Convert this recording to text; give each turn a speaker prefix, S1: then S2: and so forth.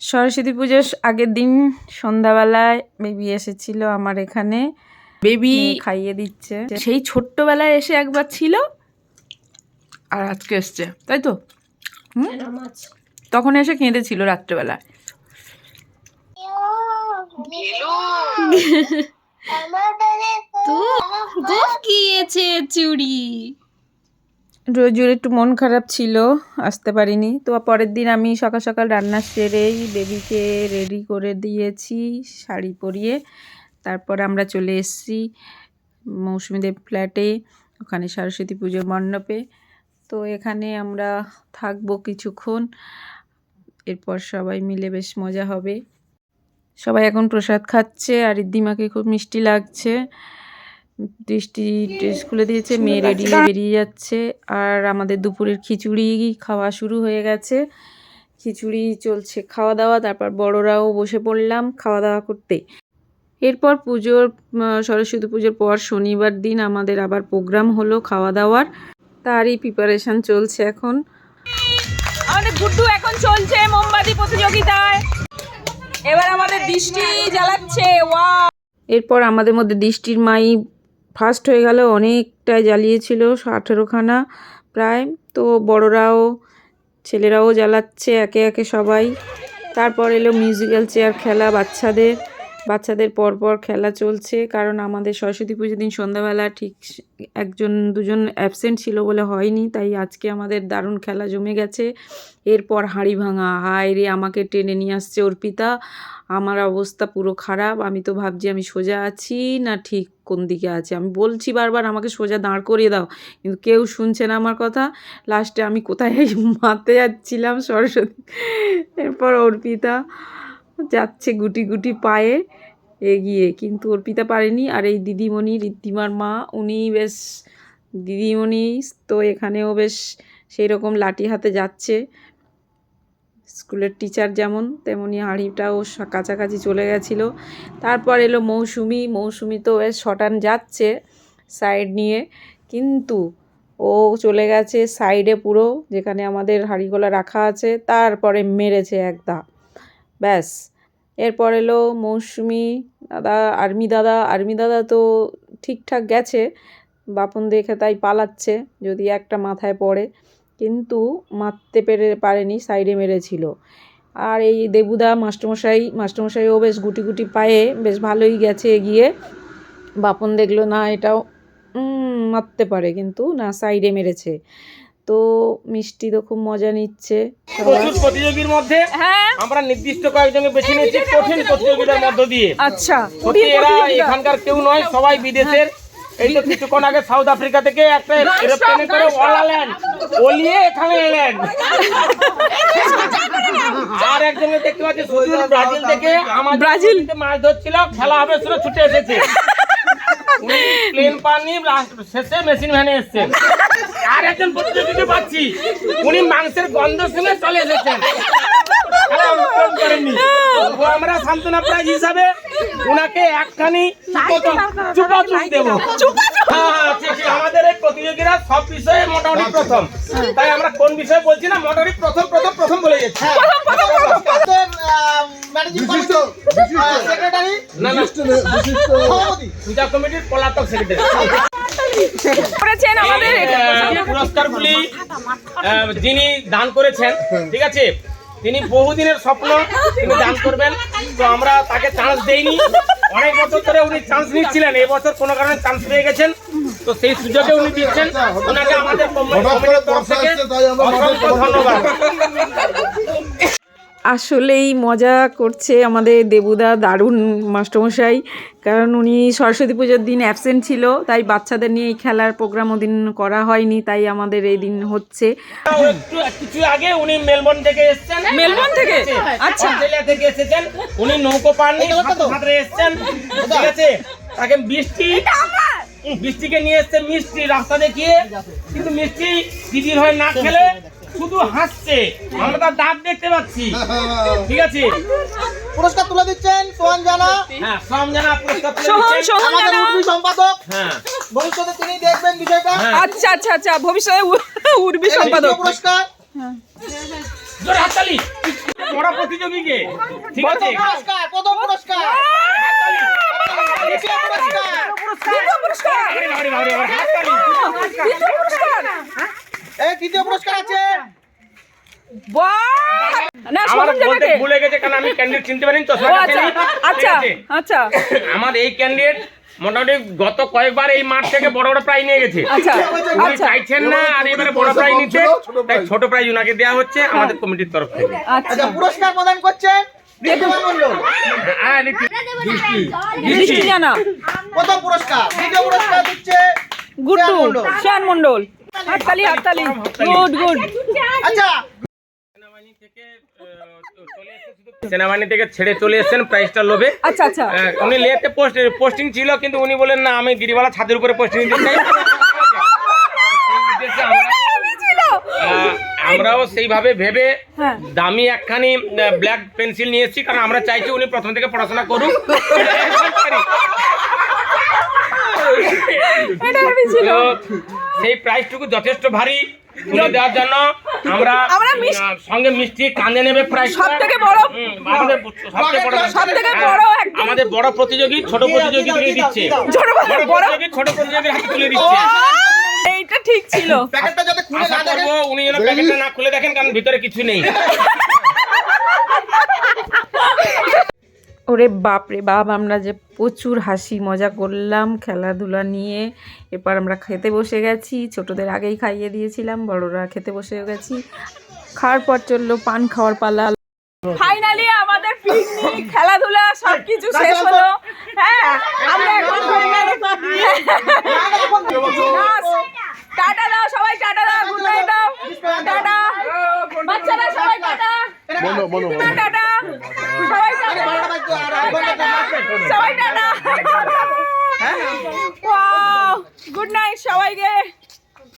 S1: সরস্বতী পুজোর আগের দিন সন্ধ্যাবেলায় বেবি এসেছিল আমার এখানে।
S2: বেবি
S1: খাইয়ে দিচ্ছে।
S2: সেই ছোট্টবেলায় এসে একবার ছিল আর আজকে এসছে তাই তো? তখন এসে কেঁদেছিল রাত্রেবেলায়
S3: তো গিয়েছে চুড়ি।
S1: রোজুর একটু মন খারাপ ছিল, আসতে পারিনি। তো পরের দিন আমি সকাল সকাল রান্না সেরেই বেবিকে রেডি করে দিয়েছি, শাড়ি পরিয়ে। তারপর আমরা চলে এসেছি মৌসুমীদের ফ্ল্যাটে ওখানে সরস্বতী পুজোর মণ্ডপে। তো এখানে আমরা থাকব কিছুক্ষণ, এরপর সবাই মিলে বেশ মজা হবে। সবাই এখন প্রসাদ খাচ্ছে, আর রিদ্দিমাকে খুব মিষ্টি লাগছে। দৃষ্টি ড্রেস খুলে দিয়েছে মেয়ে রেডি বেরিয়ে যাচ্ছে। আর আমাদের দুপুরের খিচুড়ি খাওয়া শুরু হয়ে গেছে। খিচুড়ি চলছে খাওয়া দাওয়া তারপর বড়রাও বসে পড়লাম খাওয়া দাওয়া করতে। এরপর পুজোর সরস্বতী পুজোর পর শনিবার দিন আমাদের আবার প্রোগ্রাম হলো খাওয়া দাওয়ার তারই প্রিপারেশন চলছে এখন।
S2: আমাদের গুড্ডু এখন চলছে মোমবাতি প্রতিযোগিতায়। এবার আমাদের দৃষ্টি জ্বালাচ্ছে ওয়া
S1: এরপর আমাদের মধ্যে দৃষ্টির মাই ফার্স্ট হয়ে গেল, অনেকটাই জ্বালিয়েছিল, আঠেরোখানা প্রায়। তো বড়রাও, ছেলেরাও জ্বালাচ্ছে একে একে সবাই। তারপর এলো মিউজিক্যাল চেয়ার খেলা বাচ্চাদের। বাচ্চাদের পরপর খেলা চলছে। কারণ আমাদের সরস্বতী পুজোর দিন সন্ধ্যাবেলা ঠিক একজন, দুজন অ্যাবসেন্ট ছিল বলে হয়নি। তাই আজকে আমাদের দারুণ খেলা জমে গেছে। এরপর হাঁড়ি ভাঙা। হায় রে, আমাকে টেনে নিয়ে আসছে অর্পিতা আমার অবস্থা পুরো খারাপ। আমি তো ভাবছি আমি সোজা আছি না ঠিক কোন দিকে আছে। আমি বলছি বারবার, আমাকে সোজা দাঁড় করিয়ে দাও। কিন্তু কেউ শুনছে না আমার কথা। লাস্টে আমি কোথায় মারতে যাচ্ছিলাম সরস্বতী। এরপর অর্পিতা যাচ্ছে গুটি গুটি পায়ে এগিয়ে, কিন্তু অর্পিতা পারেনি। আর এই দিদিমণি, ঋদ্ধিমার মা, উনি বেশ, দিদিমণি তো এখানেও বেশ সেই রকম লাঠি হাতে যাচ্ছে। স্কুলের টিচার যেমন, তেমনি হাঁড়িটাও কাছাকাছি চলে গেছিল। তারপর এলো মৌসুমি। মৌসুমি তো বেশ শটান যাচ্ছে সাইড নিয়ে, কিন্তু ও চলে গেছে সাইডে পুরো, যেখানে আমাদের হাঁড়িগুলো রাখা আছে। তারপরে মেরেছে একদা ব্যাস। এরপর এলো মৌসুমি দাদা, আর্মি দাদা। আর্মি দাদা তো ঠিকঠাক গেছে, বাপন দেখে তাই পালাচ্ছে, যদি একটা মাথায় পড়ে। কিন্তু মারতে পেরে পারেনি, সাইডে মেরেছিল। আর এই দেবুদা, মাস্টারমশাই, মাস্টারমশাইও বেশ গুটি গুটি পায়ে বেশ ভালোই গেছে এগিয়ে। বাপন দেখল, না, এটাও মারতে পারে। কিন্তু না, সাইডে মেরেছে। তো মিষ্টি তো খুব মজা নিচ্ছে।
S4: প্রচুর প্রতিযোগীর মধ্যে
S2: হ্যাঁ।
S4: আমরা নির্দিষ্ট কয়েকজনকে বেছে নিয়েছি কঠিন প্রতিযোগিতার মধ্য দিয়ে।
S2: আচ্ছা
S4: এরা এখানকার কেউ নয় সবাই বিদেশের। এই তো কিছুক্ষণ আগে সাউথ আফ্রিকা থেকে একটা এরোপ্লেনে করে ওলালেন ওলিয়ে এখানে এলেন। আর একজনকে দেখতে পাচ্ছি সুদূর ব্রাজিল থেকে আমার ব্রাজিল। মাছ ধরছিল খেলা হবে শুনে ছুটে এসেছে। প্লেন last শেষে মেশিন ভ্যানে এসেছেন আর একজন প্রতিযোগীকে পাচ্ছি। উনি মাংসের গন্ধ শুনে চলে এসেছেন। করেননি। আমরা সান্ত্বনা প্রাইজ হিসাবে ওনাকে একখানি চুপা চুপ দেবো। হ্যাঁ, হ্যাঁ। আমাদের এই প্রতিযোগীরা সব বিষয়ে মোটামুটি প্রথম। তাই আমরা কোন বিষয়ে বলছি না মোটামুটি প্রথম প্রথম প্রথম বলে যাচ্ছি।
S5: সেক্রেটারি
S4: না না। পলাতক সেক্রেটারি
S2: করেছেন আমাদের
S4: পুরস্কারগুলি যিনি দান করেছেন ঠিক আছে? তিনি বহুদিনের স্বপ্ন তিনি দান করবেন তো আমরা তাকে চান্স দেইনি। অনেক বছর ধরে উনি চান্স নিচ্ছিলেন এই বছর কোনো কারণে চান্স পেয়ে গেছেন। তো সেই সুযোগে উনি দিচ্ছেন। ওনাকে আমাদের কমিটির তরফ থেকে অসংখ্য ধন্যবাদ।
S1: আসলেই মজা করছে আমাদের দেবুদা দারুণ মাস্টারমশাই। কারণ উনি সরস্বতী পুজোর দিন অ্যাবসেন্ট ছিল তাই বাচ্চাদের নিয়ে এই খেলার প্রোগ্রাম ওদিন করা হয়নি তাই আমাদের এই দিন হচ্ছে।
S4: কিছু আগে উনি মেলবোর্ন থেকে এসেছেন
S2: মেলবোর্ন থেকে?
S4: আচ্ছা। অস্ট্রেলিয়া থেকে এসেছেন উনি নৌকো পাননি সাঁতরে এসেছেন ঠিক আছে? তাকে বৃষ্টি বৃষ্টিকে নিয়ে এসছে মিষ্টি রাস্তা দেখিয়ে কিন্তু মিষ্টি দিদির হয়ে না খেলে শুধু হাসছে। আমরা তার দাঁত দেখতে পাচ্ছি। ঠিক আছে?
S5: পুরস্কার তুলে দিচ্ছেন সোহান জানা।
S4: হ্যাঁ সমজানা পুরস্কার তুলে দিচ্ছেন।
S2: সোহন
S5: আমাদের
S2: জানা।
S5: উর্মি সম্পাদক।
S4: হ্যাঁ।
S5: ভবিষ্যতে তিনি দেখবেন বিষয়টা।
S4: হ্যাঁ।
S2: আচ্ছা আচ্ছা আচ্ছা ভবিষ্যতে উর্বি সম্পাদক।
S5: পুরস্কার।
S4: জোরে হাততালি। বড় প্রতিযোগীকে। ঠিক আছে?
S5: পুরস্কার প্রথম পুরস্কার। দ্বিতীয় পুরস্কার। এই তৃতীয় পুরস্কার আছে।
S4: ভুলে গেছে কারণ আমি ক্যান্ডিডেট চিনতে পারিনি তো
S2: আচ্ছা আচ্ছা আচ্ছা।
S4: আমার এই ক্যান্ডিডেট মোটামুটি গত কয়েকবার এই মাঠ থেকে বড় বড় প্রাইজ নিয়ে গেছে।
S2: আচ্ছা
S4: উনি
S2: আচ্ছা।
S4: চাইছেন না আর এবারে বড় তাই ছোট প্রাইজ উনাকে দেওয়া হচ্ছে আমাদের কমিটির তরফ থেকে।
S2: আচ্ছা।
S5: পুরস্কার প্রদান করছেন মণ্ডল।
S4: হ্যাঁ, নীতি-
S2: দৃষ্টি জানা।
S5: প্রথম পুরস্কার দ্বিতীয় পুরস্কার দিচ্ছে
S2: গুড্ডু
S5: শ্রেয়ান
S2: শ্যান মন্ডল হাততালি হাততালি। Good good.
S5: আচ্ছা
S4: সেনাবাহিনী থেকে ছেড়ে চলে এসেছেন প্রাইজটা লোভে।
S2: আচ্ছা আচ্ছা।
S4: উনি লেতে পোস্ট পোস্টিং ছিল কিন্তু উনি বলেন না আমি গিরিবালা ছাদের উপরে পোস্টিং দিতে চাই। আমরাও সেইভাবে ভেবে
S2: হ্যাঁ।
S4: দামি একখানি ব্ল্যাক পেন্সিল নিয়ে এসেছি কারণ আমরা চাইছি উনি প্রথম থেকে পড়াশোনা করুক। সেই প্রাইসটুকু যথেষ্ট ভারী। দেওয়ার জন্য আমরা
S2: আমরা
S4: সঙ্গে মিষ্টি কানে নেবে প্রায়
S2: সবথেকে বড়
S4: সবথেকে বড়
S2: সবথেকে বড় একদম
S4: আমাদের বড় প্রতিযোগী ছোট প্রতিযোগী দিচ্ছে।
S2: ছোট বড়
S4: বড় প্রতিযোগী ছোট প্রতিযোগীর হাতে তুলে দিচ্ছে।
S2: এইটা ঠিক ছিল।
S5: প্যাকেটটা যাতে খুলে না
S4: দেখেন উনি যেন প্যাকেটটা না খুলে দেখেন কারণ ভিতরে কিছু নেই।
S1: ওরে বাপ রে বাপ আমরা যে প্রচুর হাসি মজা করলাম খেলাধুলা নিয়ে। এরপর আমরা খেতে বসে গেছি ছোটদের আগেই খাইয়ে দিয়েছিলাম বড়রা খেতে বসে গেছি। খাওয়ার পর চলল পান খাওয়ার পালা।
S2: ফাইনালি আমাদের পিকনিক খেলাধুলা সবকিছু শেষ হলো। হ্যাঁ আমরা এখন টাটা দাও সবাই টাটা দাও গুড নাইট দাও। টাটা। বাচ্চারা সবাই টাটা। টাটা সবাই টাটা
S5: বারোটা বাজতে আর টানা ঘণ্টা আছে।
S2: সবাই টাটা। গুড নাইট সবাইকে।